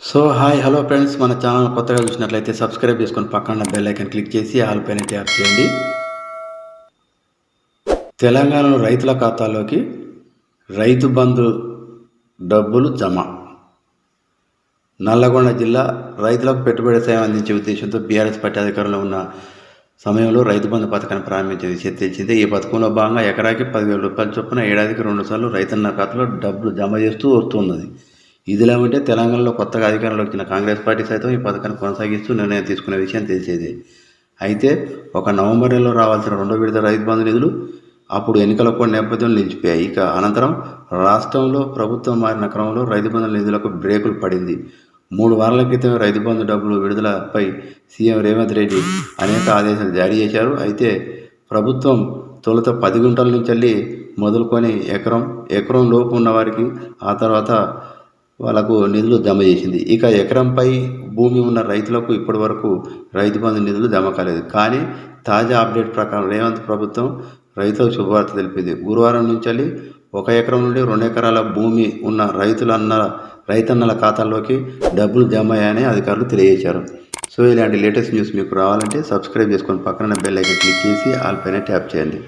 So hi hello friends మన channel కొత్తగా చూసినట్లయితే సబ్స్క్రైబ్ చేసుకొని పక్కన బెల్ క్లిక్ చేసి ఆల్ పైన ట్యాప్ చేయండి. తెలంగాణలో రైతుల ఖాతాలోకి రైతు బంధు డబ్బులు జమ. నల్లగొండ జిల్లా రైతులకు పెట్టుబడి సాయం అందించే ఉద్దేశంతో బీఆర్ఎస్ పార్టీ అధికారంలో ఉన్న సమయంలో రైతు బంధు పథకాన్ని ప్రారంభించింది. చర్చించింది ఈ పథకంలో భాగంగా ఎకరాకి పదివేల రూపాయల చొప్పున ఏడాదికి రెండు సార్లు రైతన్న ఖాతాలో డబ్బులు జమ చేస్తూ వస్తున్నది ఇదిలా ఉంటే తెలంగాణలో కొత్తగా అధికారంలో వచ్చిన కాంగ్రెస్ పార్టీ సైతం ఈ పథకాన్ని కొనసాగిస్తూ నిర్ణయం తీసుకునే విషయం తెలిసేది. అయితే ఒక నవంబర్ నెలలో రావాల్సిన రెండో విడత రైతు బంధు నిధులు అప్పుడు ఎన్నికల కూడా నేపథ్యంలో నిలిచిపోయాయి. ఇక అనంతరం రాష్ట్రంలో ప్రభుత్వం మారిన క్రమంలో రైతు బంధు నిధులకు బ్రేకులు పడింది. మూడు వారాల క్రితమే రైతు బంధు డబ్బులు విడుదలపై సీఎం రేవంత్ రెడ్డి అనేక ఆదేశాలు జారీ చేశారు. అయితే ప్రభుత్వం తొలుత పది గుంటల నుంచి వెళ్ళి మొదలుకొని ఎకరం ఎకరం లోపు ఉన్న వారికి ఆ తర్వాత వాళ్ళకు నిధులు జమ చేసింది. ఇక ఎకరంపై భూమి ఉన్న రైతులకు ఇప్పటి వరకు రైతు బంధు నిధులు జమ కాలేదు. కానీ తాజా అప్డేట్ ప్రకారం రేవంత్ ప్రభుత్వం రైతులకు శుభవార్త తెలిపింది. గురువారం నుంచి వెళ్ళి ఒక ఎకరం నుండి రెండు ఎకరాల భూమి ఉన్న రైతులన్న రైతన్నల ఖాతాల్లోకి డబ్బులు జమ అయ్యాయని అధికారులు తెలియజేశారు. సో ఇలాంటి లేటెస్ట్ న్యూస్ మీకు రావాలంటే సబ్స్క్రైబ్ చేసుకొని పక్కన బెల్ ఐకన్ క్లిక్ చేసి ఆల్ పైన ట్యాప్ చేయండి.